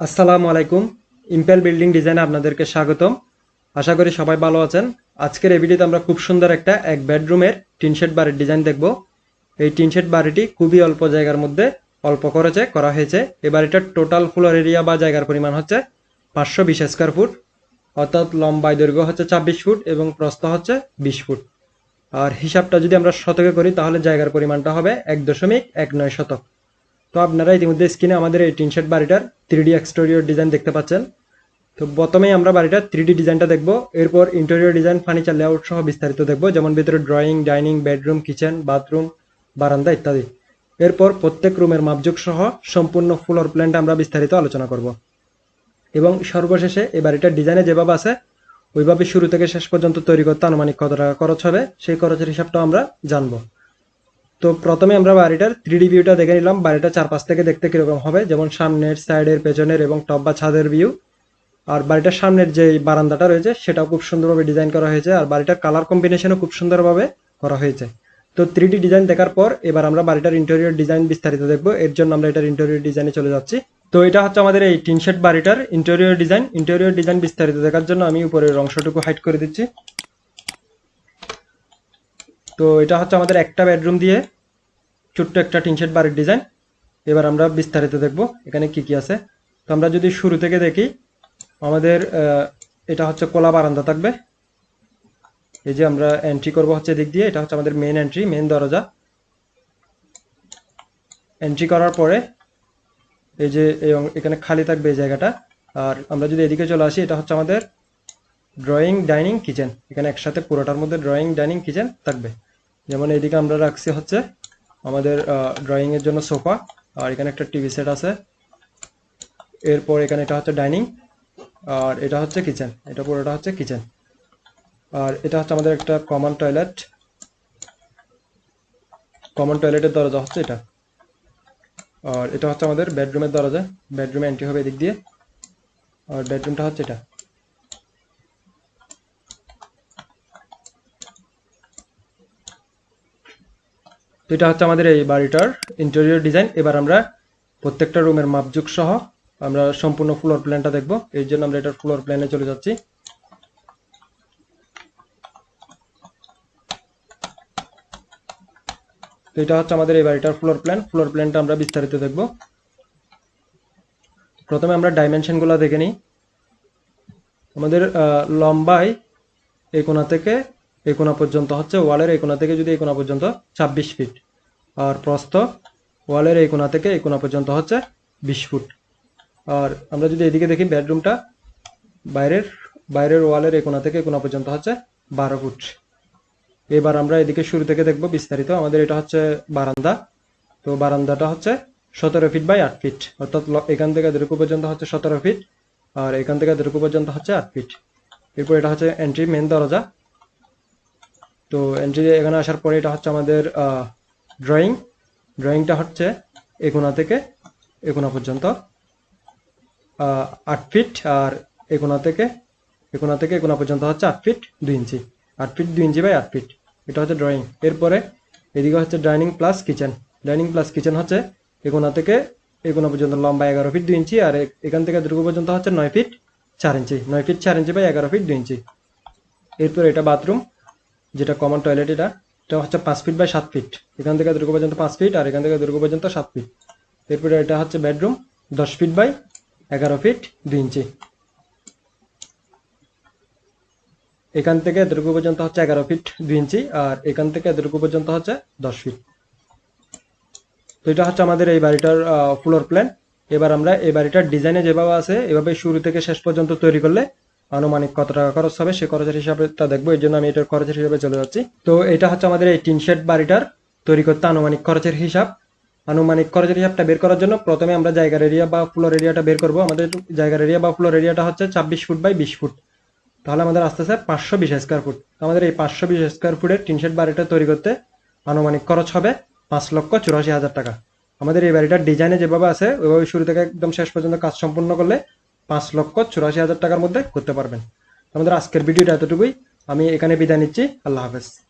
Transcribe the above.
আসসালামু আলাইকুম। Impel building ডিজাইনে আপনাদেরকে স্বাগতম। আশা করি সবাই ভালো আছেন। আজকের এই ভিডিওতে আমরা খুব সুন্দর একটা এক বেডরুমের টিন শেড বাড়ির ডিজাইন দেখব। এই টিন শেড বাড়িটি খুবই অল্প জায়গার মধ্যে অল্প খরচে করা হয়েছে। এই বাড়িটার টোটাল ফ্লোর এরিয়া বা জায়গার পরিমাণ হচ্ছে পাঁচশো বিশ স্কোয়ার ফুট অর্থাৎ লম্বায় দৈর্ঘ্য হচ্ছে ছাব্বিশ ফুট এবং প্রস্থ হচ্ছে বিশ ফুট আর হিসাবটা যদি আমরা শতকে করি, তাহলে জায়গার পরিমাণটা হবে এক দশমিক এক নয় শতক। তো আপনারা ইতিমধ্যে স্ক্রিনে আমাদের এই টিন শেড বাড়িটার থ্রি ডি এক্সটেরিয়র ডিজাইন দেখতে পাচ্ছেন। তো প্রথমেই আমরা বাড়িটার থ্রি ডি ডিজাইনটা দেখব, এরপর ইন্টেরিয়র ডিজাইন ফার্নিচার লেআউট সহ বিস্তারিত দেখব, যেমন ভিতরে drawing dining bedroom kitchen bathroom বারান্দা ইত্যাদি। এরপর প্রত্যেক রুমের মাপযোগ সহ সম্পূর্ণ ফ্লোর প্ল্যানটা আমরা বিস্তারিত আলোচনা করব। এবং সর্বশেষে এই বাড়িটার ডিজাইনে যেভাবে আছে, ওইভাবে শুরু থেকে শেষ পর্যন্ত তৈরি করতে আনুমানিক কত টাকা খরচ হবে, সেই খরচের হিসাবটাও আমরা জানব। তো প্রথমে আমরা বাড়িটার থ্রি ডি ভিউটা দেখে নিলাম। বাড়িটা চারপাশ থেকে দেখতে কীরকম হবে? যেমন সামনের সাইডের পেছনের এবং টপ বা ছাদের ভিউ আর বাড়িটার সামনের যে বারান্দাটা রয়েছে, সেটাও খুব সুন্দরভাবে ডিজাইন করা হয়েছে। আর বাড়িটার কালার কম্বিনেশনও খুব সুন্দরভাবে করা হয়েছে। তো থ্রি ডিজাইন দেখার পর এবার আমরা বাড়িটার ইন্টেরিয়র ডিজাইন বিস্তারিত দেখব। এর জন্য আমরা এটার ইন্টেরিয়র ডিজাইনে চলে যাচ্ছি। তো এটা হচ্ছে আমাদের এই টিন শেড বাড়িটার ইন্টেরিয়র ডিজাইন ইন্টেরিয়র ডিজাইন বিস্তারিত দেখার জন্য আমি উপরের অংশটুকু হাইড করে দিচ্ছি। তো এটা হচ্ছে আমাদের একটা বেডরুম দিয়ে ছোট্ট একটা টিন শেড বাড়ির ডিজাইন এবার আমরা বিস্তারিত দেখব এখানে কি কি আছে। তো আমরা যদি শুরু থেকে দেখি, আমাদের এটা হচ্ছে কোলা বারান্দা থাকবে। এই যে আমরা এন্ট্রি করব হচ্ছে দিক দিয়ে, এটা হচ্ছে আমাদের মেন এন্ট্রি মেন দরজা। এন্ট্রি করার পরে এই যে এখানে খালি থাকবে এই জায়গাটা। আর আমরা যদি এদিকে চলে আসি, এটা হচ্ছে আমাদের ড্রয়িং ডাইনিং কিচেন এখানে একসাথে পুরোটার মধ্যে ড্রয়িং ডাইনিং কিচেন থাকবে। যেমন এইদিকে আমরা রাখছি হচ্ছে আমাদের ড্রয়িং এর জন্য সোফা, আর এখানে একটা টিভি সেট আছে। এরপর এখানে এটা হচ্ছে ডাইনিং আর এটা হচ্ছে কিচেন এটা পুরোটা হচ্ছে কিচেন আর এটা হচ্ছে আমাদের একটা কমন টয়লেট কমন টয়লেটের দরজা হচ্ছে এটা। আর এটা হচ্ছে আমাদের বেডরুমের দরজা বেডরুমে এন্ট্রি হবে এদিক দিয়ে। আর বেডরুমটা হচ্ছে এটা। তো এটা হচ্ছে আমাদের এই বাড়িটার ইন্টেরিয়র ডিজাইন এবার আমরা প্রত্যেকটা রুমের মাপযুগ সহ আমরা সম্পূর্ণ ফ্লোর প্ল্যানটা দেখব। এর জন্য আমরা এটার ফ্লোর প্ল্যানে চলে যাচ্ছি। তো এটা হচ্ছে আমাদের এই বাড়িটার ফ্লোর প্ল্যান ফ্লোর প্ল্যানটা আমরা বিস্তারিত দেখব। প্রথমে আমরা ডাইমেনশনগুলো দেখে নিই। আমাদের লম্বায় এই কোণা থেকে এই কোণা পর্যন্ত হচ্ছে ওয়ালের এই কোণা থেকে যদি এই কোণা পর্যন্ত ছাব্বিশ ফিট আর প্রস্থ ওয়ালের এই কোণা থেকে এই কোণা পর্যন্ত হচ্ছে বিশ ফুট আর আমরা যদি এদিকে দেখি বেডরুমটা, বাইরের বাইরের ওয়ালের এই কোণা থেকে এই কোণা পর্যন্ত হচ্ছে বারো ফুট এবার আমরা এদিকে শুরু থেকে দেখব বিস্তারিত। আমাদের এটা হচ্ছে বারান্দা। তো বারান্দাটা হচ্ছে সতেরো ফিট বাই আট ফিট অর্থাৎ এখান থেকে এতটুকু পর্যন্ত হচ্ছে সতেরো ফিট আর এখান থেকে এতটুকু পর্যন্ত হচ্ছে আট ফিট এরপর এটা হচ্ছে এন্ট্রি মেন দরজা। তো এন্ট্রি এখানে আসার পরে এটা হচ্ছে আমাদের ড্রয়িং ড্রয়িংটা হচ্ছে এ কোণা থেকে এ কোণা পর্যন্ত আট ফিট আর এ কোণা থেকে এ কোণা থেকে এ কোণা পর্যন্ত হচ্ছে আট ফিট দুই ইঞ্চি। আট ফিট দুই ইঞ্চি বাই আট ফিট এটা হচ্ছে ড্রয়িং এরপরে এদিকে হচ্ছে dining plus kitchen dining plus kitchen হচ্ছে এ কোণা থেকে এ কোণা পর্যন্ত লম্বা এগারো ফিট দুই ইঞ্চি আর এখান থেকে দুর্গ পর্যন্ত হচ্ছে নয় ফিট চার ইঞ্চি। নয় ফিট চার ইঞ্চি বাই এগারো ফিট দুই ইঞ্চি। এরপর এটা বাথরুম যেটা কমন টয়লেট এটা এটা হচ্ছে পাঁচ ফিট বাই সাত ফিট এখান থেকে দুর্গ পর্যন্ত পাঁচ ফিট আর এখান থেকে দুর্গ পর্যন্ত সাত ফিট এরপরে এটা হচ্ছে বেডরুম দশ ফিট বাই এগারো ফিট দুই ইঞ্চি। এখান থেকে এতটুকু পর্যন্ত হচ্ছে এগারো ফিট দুই ইঞ্চি আর এখান থেকে এতটুকু পর্যন্ত হচ্ছে দশ ফিট তো এটা হচ্ছে আমাদের এই বাড়িটার ফ্লোর প্ল্যান এবার আমরা এই বাড়িটার ডিজাইনে যেভাবে আছে, এভাবে শুরু থেকে শেষ পর্যন্ত তৈরি করলে আনুমানিক কত টাকা খরচ হবে, সে খরচের হিসাবে তা দেখব এই জন্য আমি এটার খরচের হিসাবে চলে যাচ্ছি। তো এটা হচ্ছে আমাদের এই টিন শেড বাড়িটার তৈরি করতে আনুমানিক খরচের হিসাব। আনুমানিক খরচের হিসাবটা বের করার জন্য প্রথমে আমরা জায়গার এরিয়া বা ফ্লোর এরিয়াটা বের করব। আমাদের জায়গার এরিয়া বা ফ্লোর এরিয়াটা হচ্ছে ছাব্বিশ ফুট বাই বিশ ফুট। তাহলে আমাদের আস্তে আস্তে পাঁচশো বিশ স্কোয়ার ফুট আমাদের এই পাঁচশো বিশ স্কোয়ার ফুটের টিন শেড বাড়িটা তৈরি করতে আনুমানিক খরচ হবে পাঁচ লক্ষ চুরাশি হাজার টাকা। আমাদের এই বাড়িটার ডিজাইনে যেভাবে আছে, ওইভাবে শুরু থেকে একদম শেষ পর্যন্ত কাজ সম্পূর্ণ করলে পাঁচ লক্ষ চুরাশি হাজার টাকার মধ্যে করতে পারবেন। আমাদের আজকের ভিডিওটা এতটুকুই। আমি এখানে বিদায় নিচ্ছি। আল্লাহ হাফেজ।